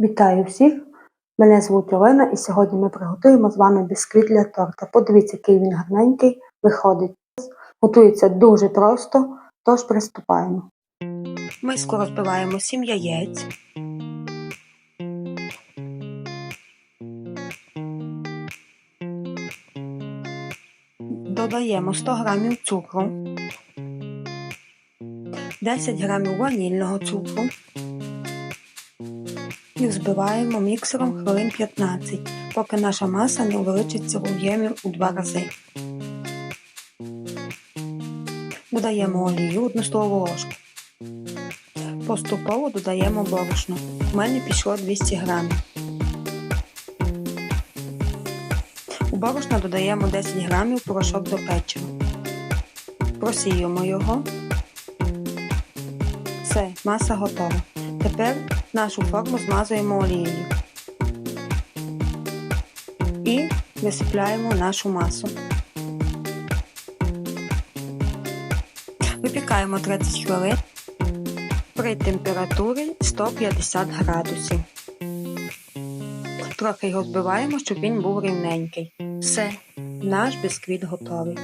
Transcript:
Вітаю всіх! Мене звуть Олена і сьогодні ми приготуємо з вами бісквіт для торта. Подивіться, який він гарненький виходить. Готується дуже просто, тож приступаємо. Ми скоро збиваємо 7 яєць. Додаємо 100 грамів цукру, 10 грамів ванільного цукру і взбиваємо міксером хвилин 15, поки наша маса не увеличиться в об'ємі у 2 рази. Додаємо олію 1 столову ложку. Поступово додаємо борошно. У мене пішло 200 грамів. У борошно додаємо 10 грамів порошок до печива. Просіємо його. Все, маса готова. Тепер нашу форму змазуємо олією. І висипляємо нашу масу. Випікаємо 30 хвилин при температурі 150 градусів. Трохи його збиваємо, щоб він був рівненький. Все, наш бісквіт готовий.